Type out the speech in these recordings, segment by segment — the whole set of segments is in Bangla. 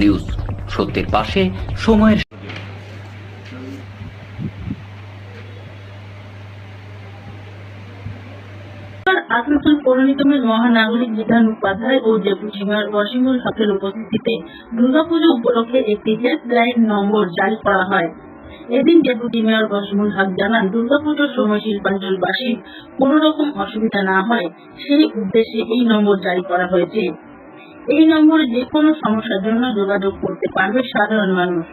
নিউজ। সত্যের পাশে সময়ের আসানসোল মহানাগরিক বিধান উপাধ্যায় ও হকের উপস্থিতিতে দুর্গাপুজো উপলক্ষে একটি হেল্পলাইন নম্বর জারি করা হয়। এদিন ডেপুটি মেয়র ওয়াসিমুল হক জানান, দুর্গাপুজোর সময় শিল্পাঞ্চলবাসীর কোন রকম অসুবিধা না হয়, সেই উদ্দেশ্যে এই নম্বর জারি করা হয়েছে। এই নম্বরে যে কোনো সমস্যার জন্য যোগাযোগ করতে পারবে সাধারণ মানুষ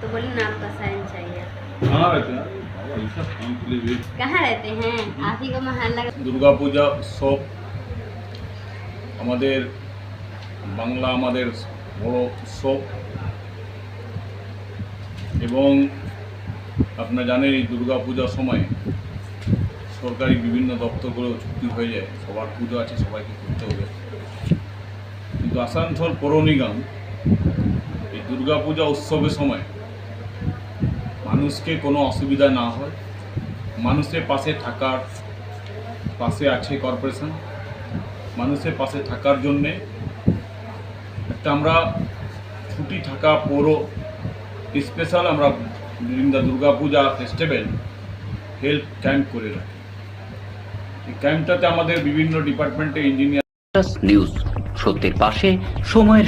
तो बोले नाम का साइन चाहिए कहाँ रहते हैं ऐसा काम के लिए भी कहाँ रहते हैं आप ही का मोहल्ला দুর্গাপূজা উৎসব আমাদের বাংলা আমাদের বড় উৎসব এবং আপনারা জানেন এই দুর্গাপূজার সময় সরকারি বিভিন্ন দপ্তরগুলো ছুটি হয়ে যায় সবার পুজো আছে সবাইকে করতে হবে কিন্তু আসানসোল পৌর নিগম এই দুর্গাপূজা উৎসবের সময় মানুষকে কোনো অসুবিধা না হয়। মানুষের পাশে থাকার, পাশে আছে কর্পোরেশন মানুষের পাশে থাকার জন্যে একটা আমরা ছুটি থাকা পৌর স্পেশাল আমরা during Durga Puja festival help camp করে রাখি। এই ক্যাম্পটাতে আমাদের বিভিন্ন ডিপার্টমেন্টে ইঞ্জিনিয়ার নিউজ সত্যের পাশে সময়ের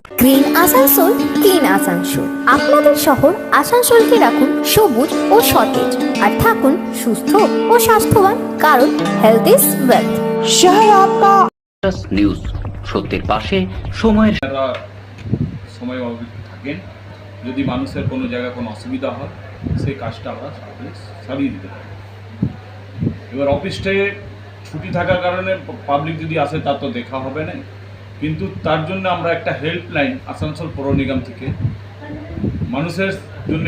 green Asansol clean Asansol. আপনাদের শহর আসানসোলকে রাখুন সবুজ ও সতেজ আর থাকুন সুস্থ ও স্বাস্থ্যবান কারণ হেলথ ইজ ওয়েলথ শহর আপনা নিউজ সত্যের পাশে সময়ের সময় থাকেন যদি মানুষের কোনো জায়গায় কোনো অসুবিধা হয় সেই কাজটা আমরা সারিয়ে দিতে পারি। এবার অফিসে ছুটি থাকার কারণে পাবলিক যদি আসে তার তো দেখা হবে না। কিন্তু তার জন্য আমরা একটা হেল্পলাইন আসানসোল পৌর নিগম থেকে মানুষের জন্য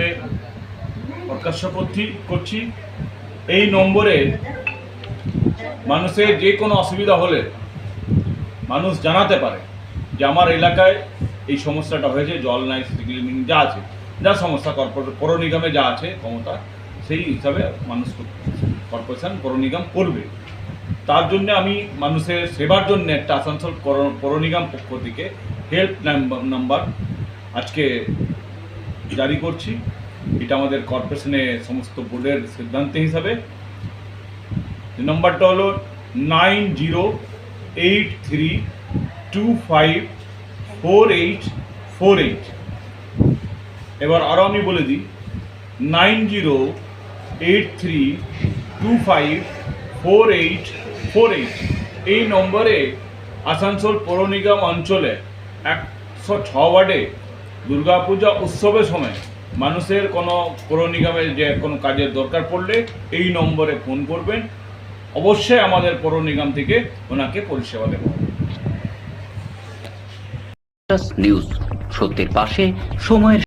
প্রকাশ্য করছি করছি। এই নম্বরে মানুষের যে কোনো অসুবিধা হলে মানুষ জানাতে পারে যে আমার এলাকায় এই সমস্যাটা হয়েছে, জল নাই ক্লিনিং যা আছে, যা সমস্যা কর্পোরেট, পৌর নিগমে যা আছে ক্ষমতা, সেই হিসাবে মানুষ কর্পোরেশন, পৌর নিগম করবে। তার জন্য আমি মানুষের সেবার জন্য একটা আসানসোল পৌর- নিগম পক্ষ থেকে হেল্প নাম্বার আজকে জারি করছি। এটা আমাদের কর্পোরেশনের সমস্ত বোর্ডের সিদ্ধান্ত হিসাবে। নম্বরটা হলো nine zero eight three two five four eight four eight এবার আরও আমি বলে দিই nine zero eight three two five four eight four eight এই নম্বরে আসানসোল পৌর নিগম অঞ্চলে একশো ছ ওয়ার্ডে দুর্গাপূজা উৎসবের সময় মানুষের কোনো পৌর নিগমের যে কোনো কাজের দরকার পড়লে এই নম্বরে ফোন করবেন। অবশ্যই আমাদের পৌর নিগম থেকে ওনাকে পরিষেবা দেবো। নিউজ সত্যের পাশে সময়ের